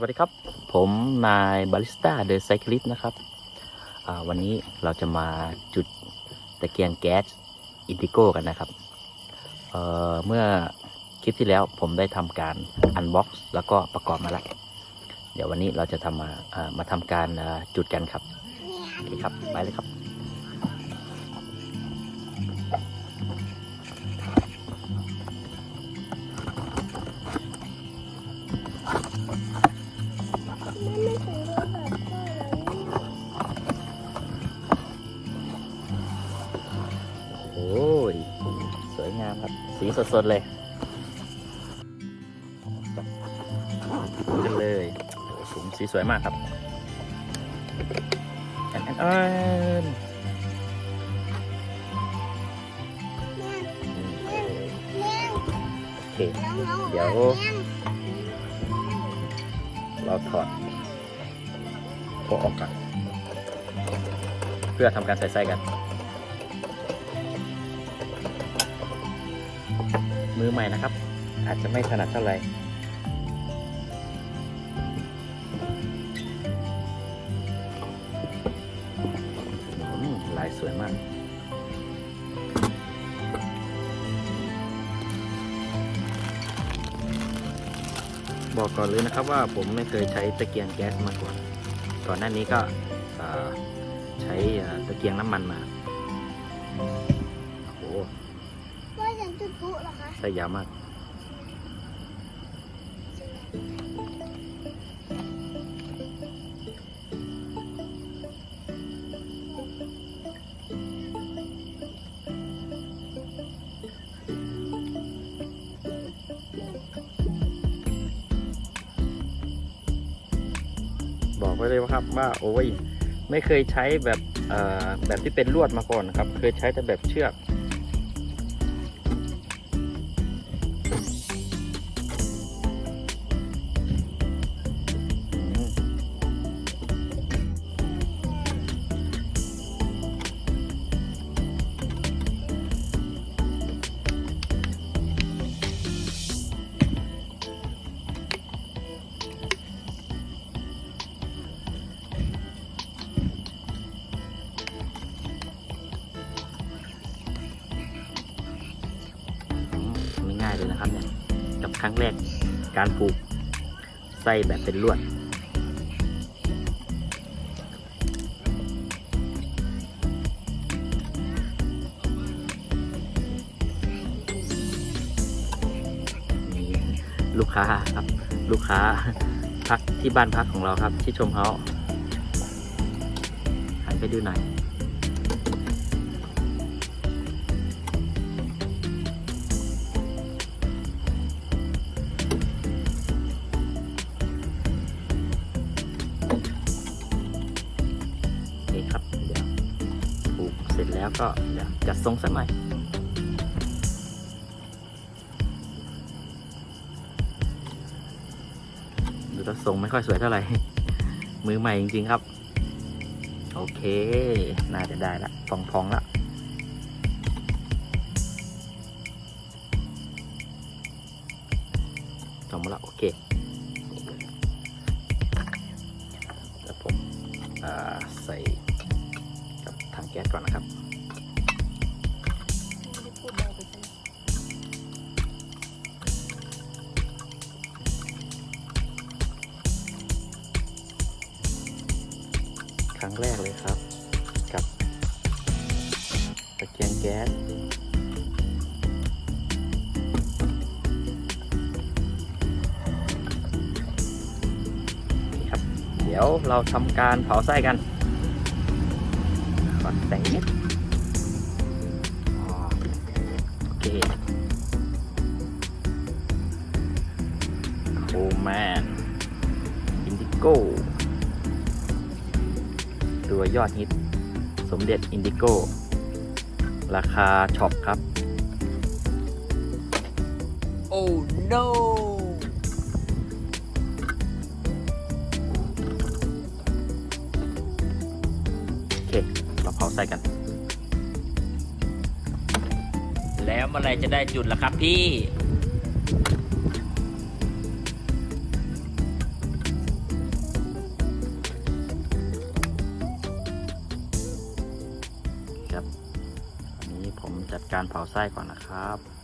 วัสดีครับ ผมนายบาริสต้าเดอะไซคลิสนะครับ วันนี้เราจะมาจุดตะเกียงแก๊สอินดิโก้กันนะครับเเมื่อคลิปที่แล้วผมได้ทำการอันบ็อกซ์แล้วก็ประกอบมาแล้ว เดี๋ยววันนี้เราจะทำมาามาทำการจุดกันครับ โอเคครับ ไปเลยครับามครับ สีสดๆเลยกันเลยสูงสีสวยมากครับแอนแอนแอนโอเค เดี๋ยว เราถอดพวกออกก่อนเพื่อทำการใส่ไส้กัน มือใหม่นะครับ อาจจะไม่ถนัดเท่าไหร่อืมลายสวยมากบอกก่อนเลยนะครับว่าผมไม่เคยใช้ตะเกียงแก๊สมาก่อน ก่อนหน้านี้ก็ใช้ตะเกียงน้ำมันมา ไส้ยาวมาก บอกไว้เลยว่าครับว่าโอ้ยไม่เคยใช้แบบแบบที่เป็นลวดมาก่อนนะครับ เคยใช้แต่แบบเชือก แรกการผูกไส้แบบเป็นลวดมีลูกค้าครับ ลูกค้าพักที่บ้านพักของเราครับ ที่ชมเขาหันไปดูหน่อย โอเครับเดี๋ยวผูกเสร็จแล้วก็เดี๋ยวจัดทรงสักหน่อยดูแล้วทรงไม่ค่อยสวยเท่าไหร่ มือใหม่จริง ๆ ครับ โอเค น่าจะได้ละพองๆละจบมาละโอเค แก๊สก่อนนะครับครั้งแรกเลยครับ กับตะเกียงแก๊สนี่ครับ เดี๋ยวเราทำการเผาไส้กัน ขอแตงนิดโอเคโคแมนอินดิโก้ตัวยอดฮิต สมเด็จอินดิโก้ ราคาช็อปครับ Oh no! เาใส่กัน แล้วเมื่อไรจะได้จุดล่ะครับพี่ ครับ อันนี้ผมจัดการเผาไส้ก่อนนะครับ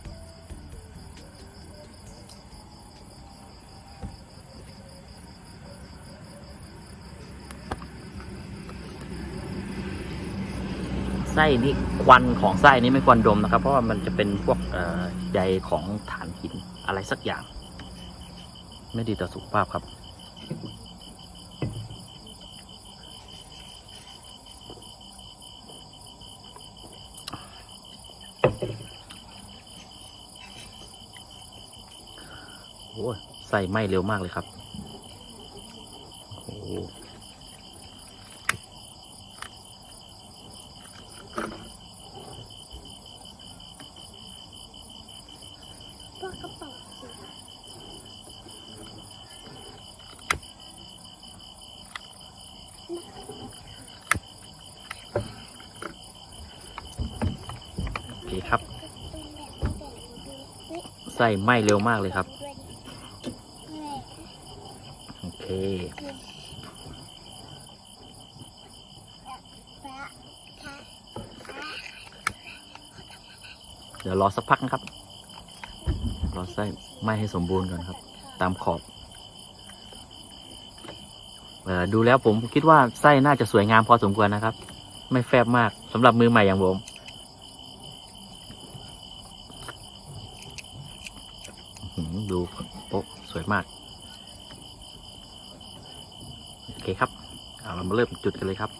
ไส้นี่ควันของไส้นี่ไม่ควรดมนะครับ เพราะว่ามันจะเป็นพวกเอ่อใยของฐานหินอะไรสักอย่าง ไม่ดีต่อสุขภาพครับ โอ้ใส่ไหมเร็วมากเลยครับโอ้โห พวกกระเป๋าสี โอเคครับก็เป็นแบบไม่แต่ดูนี่ไส้ไหม้เร็วมากเลยครับ โอเคเดี๋ยวรอสักพักนะครับ รอไส้ไหม้ให้สมบูรณ์ก่อนครับ ตามขอบอดูแล้วผมคิดว่าไส้น่าจะสวยงามพอสมควรนะครับ ไม่แฟบมากสำหรับมือใหม่อย่างผมอื้อหือ ดูโป๊ะสวยมาก โอเคครับ เอาเรามาเริ่มจุดกันเลยครับ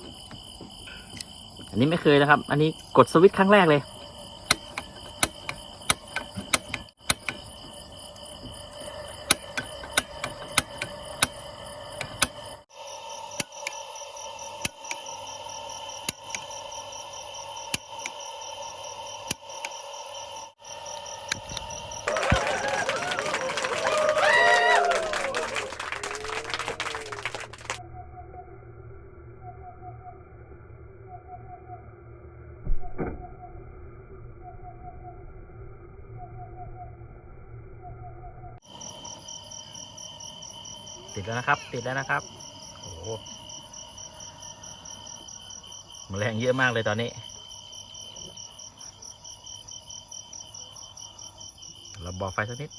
อันนี้ไม่เคยนะครับ อันนี้กดสวิตช์ครั้งแรกเลย ติดแล้วนะครับ ติดแล้วนะครับ โอ้โหแมลงเยอะมากเลยตอนนี้ เราเบาไฟสักนิด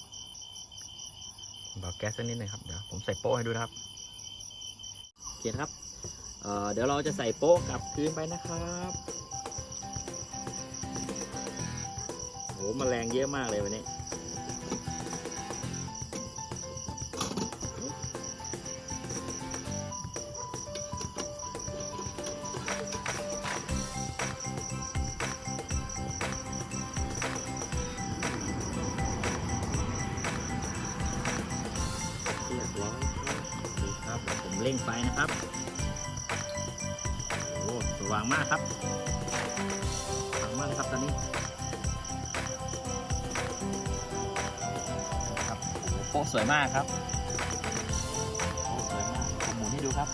เบาแก๊สสักนิดหนึงครับ เดี๋ยวผมใส่โป๊ะให้ดูนะครับโอเคนครับเเดี๋ยวเราจะใส่โป๊ะกลับคืนไปนะครับโอ้หแมลงเยอะมากเลยวันนี้ เร่งไฟนะครับโอ้สว่างมากครับสว่างมากเลยครับตอนนี้ครับโอ้โหโป๊ะสวยมากครับโป๊ะสวยมากผมหมุนให้ดูครับ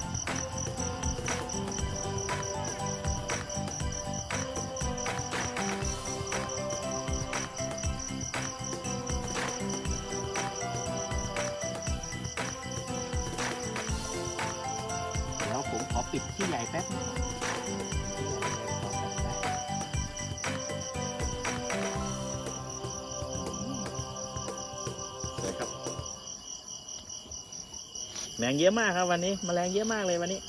ป๊บนึงที่ใหญ่เลยขอแป๊บได้อืมสวยครับแมงเยอะมากครับวันนี้แมลงเยอะมากเลยวันนี้